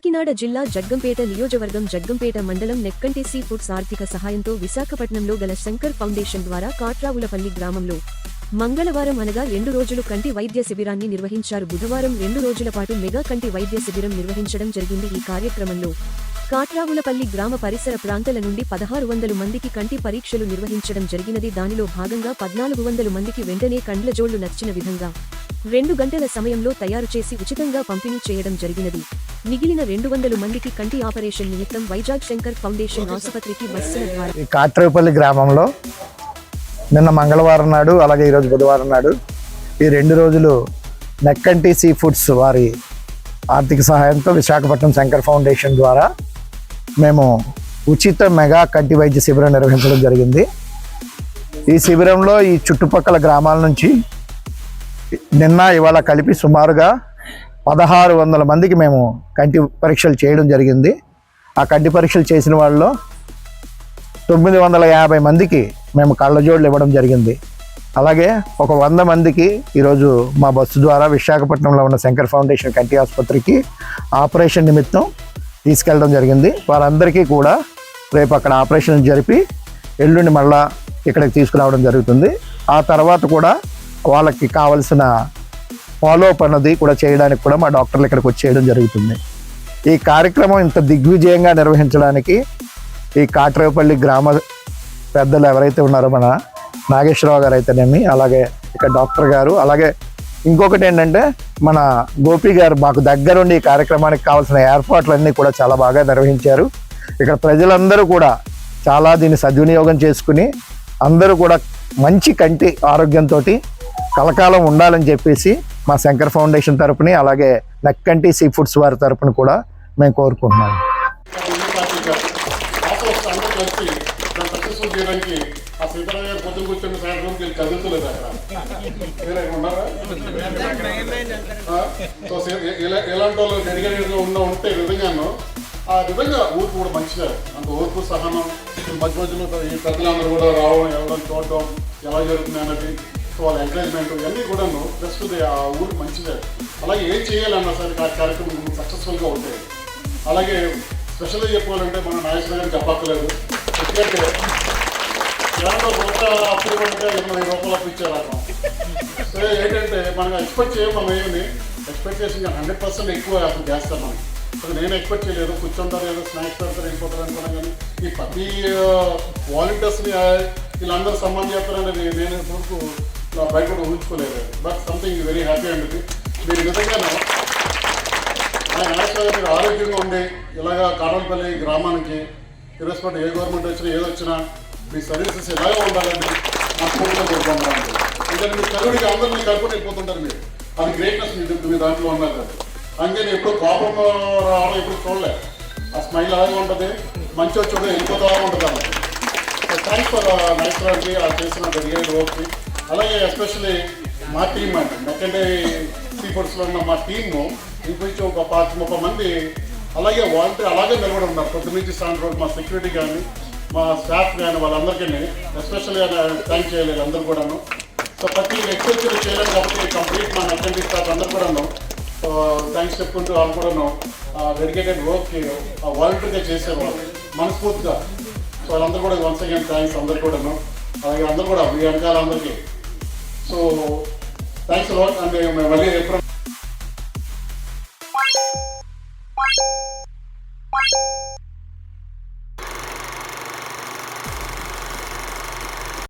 కాకినాడ జిల్లా జగ్గంపేట నియోజకవర్గం జగ్గంపేట మండలం నెక్కంటి సీ ఫుడ్స్ ఆర్థిక సహాయంతో విశాఖపట్నంలో గల శంకర్ ఫౌండేషన్ ద్వారా కాట్రావులపల్లి గ్రామంలో మంగళవారం అనగా రెండు రోజులు కంటి వైద్య శిబిరాన్ని నిర్వహించారు. బుధవారం రెండు రోజుల పాటు మెగా కంటి వైద్య శిబిరం నిర్వహించడం జరిగింది. ఈ కార్యక్రమంలో కాట్రావులపల్లి గ్రామ పరిసర ప్రాంతాల నుండి పదహారు వందల మందికి కంటి పరీక్షలు నిర్వహించడం జరిగినది. దానిలో భాగంగా పద్నాలుగు వందల మందికి వెంటనే కండ్లజోళ్ళు నచ్చిన విధంగా రెండు గంటల సమయంలో తయారు చేసి ఉచితంగా పంపిణీ చేయడం జరిగినది. మిగిలిన రెండు వందల మందికి కంటి ఆపరేషన్ నిమిత్తం వైజాగ్ శంకర్ ఫౌండేషన్ ఆసుపత్రికి బస్సుల ద్వారా కాట్రేపల్లి గ్రామంలో నిన్న మంగళవారం నాడు అలాగే ఈరోజు బుధవారం నాడు ఈ రెండు రోజులు నెక్కంటి సీ ఫుడ్స్ వారి ఆర్థిక సహాయంతో విశాఖపట్నం శంకర్ ఫౌండేషన్ ద్వారా మేము ఉచిత మెగా కంటి వైద్య శిబిరం నిర్వహించడం జరిగింది. ఈ శిబిరంలో ఈ చుట్టుపక్కల గ్రామాల నుంచి నిన్న ఇవాళ కలిపి సుమారుగా పదహారు వందల మందికి మేము కంటి పరీక్షలు చేయడం జరిగింది. ఆ కంటి పరీక్షలు చేసిన వాళ్ళలో తొమ్మిది వందల యాభై మందికి మేము కళ్ళజోడులు ఇవ్వడం జరిగింది. అలాగే ఒక వంద మందికి ఈరోజు మా బస్సు ద్వారా విశాఖపట్నంలో ఉన్న శంకర్ ఫౌండేషన్ కంటి ఆసుపత్రికి ఆపరేషన్ నిమిత్తం తీసుకెళ్ళడం జరిగింది. వారందరికీ కూడా రేపు అక్కడ ఆపరేషన్ జరిపి ఎల్లుండి మళ్ళా ఇక్కడికి తీసుకురావడం జరుగుతుంది. ఆ తర్వాత కూడా వాళ్ళకి కావలసిన ఫాలో అప్ అన్నది కూడా చేయడానికి కూడా మా డాక్టర్లు ఇక్కడికి వచ్చేయడం జరుగుతుంది. ఈ కార్యక్రమం ఇంత దిగ్విజయంగా నిర్వహించడానికి ఈ కాట్రేపల్లి గ్రామ పెద్దలు ఎవరైతే ఉన్నారో మన నాగేశ్వరరావు గారు అయితేనేమి అలాగే ఇక్కడ డాక్టర్ గారు అలాగే ఇంకొకటి ఏంటంటే మన గోపి గారు మాకు దగ్గరుండి ఈ కార్యక్రమానికి కావాల్సిన ఏర్పాట్లన్నీ కూడా చాలా బాగా నిర్వహించారు. ఇక్కడ ప్రజలందరూ కూడా చాలా దీన్ని సద్వినియోగం చేసుకుని అందరూ కూడా మంచి కంటి ఆరోగ్యంతో కలకాలం ఉండాలని చెప్పేసి మా శంకర్ ఫౌండేషన్ తరపుని అలాగే నక్కంటి సీ ఫుడ్స్ వారి తరపున కూడా మేము కోరుకుంటున్నాము వాళ్ళు డెడికేటెడ్గా ఉన్న ఉంటే నిజంగాను ఆ విధంగా కూడా మంచిగా అంత ఓర్పు సహనం మధ్య మధ్యలో ఈ ప్రజలందరూ కూడా రావడం ఎవరైనా చూడడం ఎలా జరుగుతుంది అన్నది సో వాళ్ళ ఎంకరేజ్మెంట్ ఇవన్నీ కూడాను జస్ట్ ఆ ఊరికి మంచిదే. అలాగే ఏం చేయాలన్నా సరే ఆ కార్యక్రమం సక్సెస్ఫుల్గా ఉంటాయి అలాగే స్పెషల్గా చెప్పుకోవాలంటే మన నాగేశ్వర గారికి చెప్పక్కలేదు ఎందుకంటే దాంట్లో రూపాయలు అప్పుడు అంటే ఎనభై రూపాయలు అప్పు ఇచ్చారు సో ఏంటంటే మనం ఎక్స్పెక్ట్ చేయం మనం ఏమి ఎక్స్పెక్ట్ చేసి హండ్రెడ్ పర్సెంట్ ఎక్కువ అసలు చేస్తాం మనం. అసలు నేను ఎక్స్పెక్ట్ చేయలేదు. కూర్చుంటారు ఏదో స్నాక్స్ పెడతారు వెళ్ళిపోతారు అనుకున్నాను కానీ ఈ ప్రతి వాలంటీర్స్ని వీళ్ళందరూ సన్మానం చేస్తారనేది నేను ఇంతవరకు నా బైక్ కూడా ఊహించుకోలేదు. బట్ సంథింగ్ వెరీ హ్యాపీ అండి మీరు నిజంగానే ఆయన ఆశగా మీరు ఆరోగ్యంగా ఉండి ఇలాగా కారంపల్లి గ్రామానికి ఇర్రెస్పెక్ట్ ఏ గవర్నమెంట్ వచ్చినా ఏది వచ్చినా మీ సర్వీసెస్ ఇలాగే ఉండాలని నా కోరికలో కోరుకుంటున్నాను. ఎందుకంటే మీ కరుడికి అందరినీ కలుపుకొని వెళ్ళిపోతుంటారు మీరు. అది గ్రేట్నెస్ మీ మీ దాంట్లో ఉన్నారు అందుకే నేను ఎప్పుడు కోపం రావడం ఎప్పుడు చూడలే. ఆ స్మైల్ అలాగే ఉంటుంది. మంచి వచ్చి వెళ్ళిపోతా ఉంటుంది అన్నమాట. థ్యాంక్స్ ఫర్ నైస్ రాజీ ఆ చేసిన డెడికేట్ వర్క్కి అలాగే ఎస్పెషల్లీ మా టీం అండి. ఎందుకంటే సీఫర్స్లో ఉన్న మా టీము ఇంకొంచెం ఒక పాతి ముప్పై మంది అలాగే వాలంటీర్ అలాగే నిలబడి ఉన్నారు. కొద్ది నుంచి సాయంత్రం వరకు మా సెక్యూరిటీ కానీ మా స్టాఫ్ కానీ వాళ్ళందరికీ ఎస్పెషల్గా థ్యాంక్ చేయాలి అందరూ కూడాను. సో ప్రతి ఎక్స్పెక్చర్ చేయలేదు కాబట్టి కంప్లీట్ మా అటెండీ స్టాఫ్ అందరూ కూడాను థ్యాంక్స్ చెప్పుకుంటూ వాళ్ళు కూడాను డెడికేటెడ్ వర్క్కి వాలంటీర్గా చేసేవాళ్ళు మనస్ఫూర్తిగా. సో వాళ్ళందరూ కూడా వన్స్ అగైన్ థ్యాంక్స్ అందరు కూడాను. అలాగే అందరూ కూడా మీ వెనకాల అందరికీ సో థ్యాంక్స్ లాట్ అండ్ మేము మళ్ళీ ఎప్పుడు